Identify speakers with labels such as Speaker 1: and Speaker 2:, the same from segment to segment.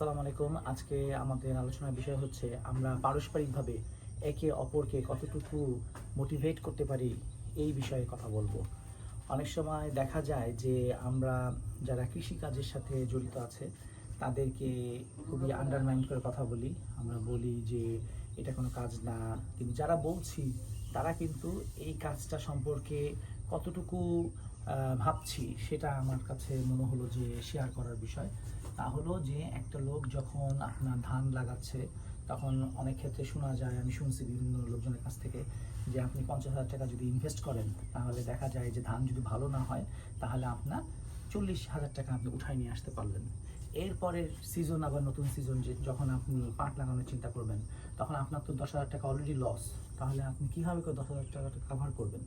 Speaker 1: আসসালামু আলাইকুম। আজকে আমাদের আলোচনার বিষয় হচ্ছে, আমরা পারস্পরিকভাবে একে অপরকে কতটুকু মোটিভেট করতে পারি এই বিষয়ে কথা বলব। অনেক সময় দেখা যায় যে আমরা যারা কৃষিকাজের সাথে জড়িত আছে, তাদেরকে খুবই আন্ডারমাইন্ড করে কথা বলি। আমরা বলি যে, এটা কোনো কাজ না। কিন্তু যারা বলছি, তারা কিন্তু এই কাজটা সম্পর্কে কতটুকু ভাবছি সেটা আমার কাছে মনে হলো যে শেয়ার করার বিষয়। তা হলো যে একটা লোক যখন আপনার ধান লাগাচ্ছে, তখন অনেক ক্ষেত্রে শোনা যায়, আমি শুনছি বিভিন্ন লোকজনের কাছ থেকে, যে আপনি পঞ্চাশ হাজার টাকা যদি ইনভেস্ট করেন, তাহলে দেখা যায় যে ধান যদি ভালো না হয়, তাহলে আপনার চল্লিশ হাজার টাকা আপনি উঠায় নিয়ে আসতে পারলেন। এরপরের সিজন আবার নতুন সিজন যে যখন আপনি পাট লাগানোর চিন্তা করবেন, তখন আপনার তো দশ হাজার টাকা অলরেডি লস তাহলে আপনি কীভাবে দশ হাজার টাকাটা কাভার করবেন?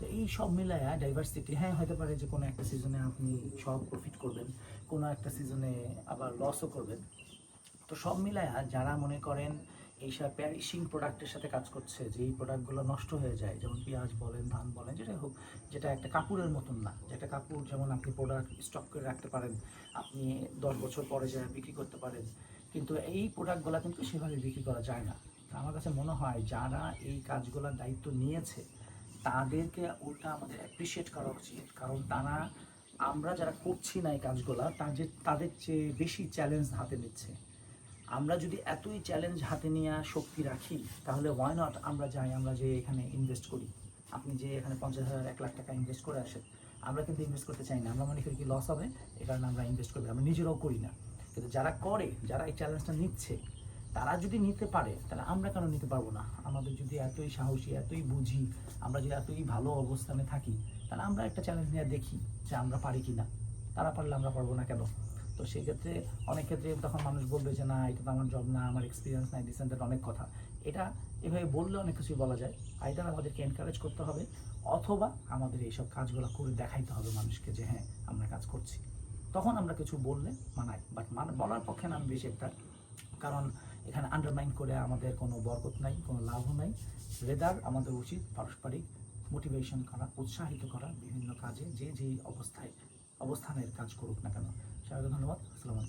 Speaker 1: তো এই সব মিলায়া ডাইভার্সিটি হ্যাঁ হতে পারে যে কোনো একটা সিজনে আপনি সব প্রফিট করবেন, কোনো একটা সিজনে আবার লসও করবেন। তো সব মিলায়া যারা মনে করেন এইসব প্যারিশিং প্রোডাক্টের সাথে কাজ করছে, যে এই প্রোডাক্টগুলো নষ্ট হয়ে যায়, যেমন পেঁয়াজ বলেন, ধান বলেন যেটা হোক, যেটা একটা কাপড়ের মতন না যেটা কাপড় যেমন আপনি প্রোডাক্ট স্টক করে রাখতে পারেন, আপনি দশ বছর পরে যায় বিক্রি করতে পারেন, কিন্তু এই প্রোডাক্টগুলো কিন্তু সেভাবে বিক্রি করা যায় না। আমার কাছে মনে হয় যারা এই কাজগুলোর দায়িত্ব নিয়েছে তাদেরকে উল্টা আমাদের অ্যাপ্রিসিয়েট করা উচিত। কারণ তারা, আমরা যারা করছি না এই কাজগুলো, তাদের তাদের চেয়ে বেশি চ্যালেঞ্জ হাতে নিচ্ছে। আমরা যদি এতই চ্যালেঞ্জ হাতে নিয়ে শক্তি রাখি, তাহলে ওয়াই নট আমরা যাই, আমরা যে এখানে ইনভেস্ট করি? আপনি যে এখানে পঞ্চাশ হাজার, এক লাখ টাকা ইনভেস্ট করে আসেন, আমরা কিন্তু ইনভেস্ট করতে চাই না। আমরা মনে করি কি লস হবে, এ কারণে আমরা ইনভেস্ট করি আমরা নিজেরাও করি না। কিন্তু যারা করে, যারা এই চ্যালেঞ্জটা নিচ্ছে তারা যদি নিতে পারে, তাহলে আমরা কেন নিতে পারব না? আমাদের যদি এতই সাহসী, এতই বুঝি, আমরা যদি এতই ভালো অবস্থানে থাকি, তাহলে আমরা একটা চ্যালেঞ্জ নিয়ে দেখি যে আমরা পারি কি না তারা পারলে আমরা পারব না কেন? তো সেক্ষেত্রে অনেক ক্ষেত্রে তখন মানুষ বলবে যে, না, এটা তো আমার জব না, আমার এক্সপিরিয়েন্স নাই দিস অনেক কথা। এটা এভাবে বললে অনেক কিছুই বলা যায়। আইদার আমাদেরকে এনকারেজ করতে হবে, অথবা আমাদের এইসব কাজগুলো করে দেখাইতে হবে মানুষকে যে হ্যাঁ আমরা কাজ করছি। তখন আমরা কিছু বললে মানাই বাট মানে বলার পক্ষে না, আমি বেশি একটা। কারণ এখানে আন্ডারমাইন করে আমাদের কোনো বরকত নাই, কোনো লাভও নাই। রেদার আমাদের উচিত পারস্পরিক মোটিভেশন করা, উৎসাহিত করা বিভিন্ন কাজে, যে যেই অবস্থায়, অবস্থানের কাজ করুক না কেন। সবাইকে ধন্যবাদ, আসসালামু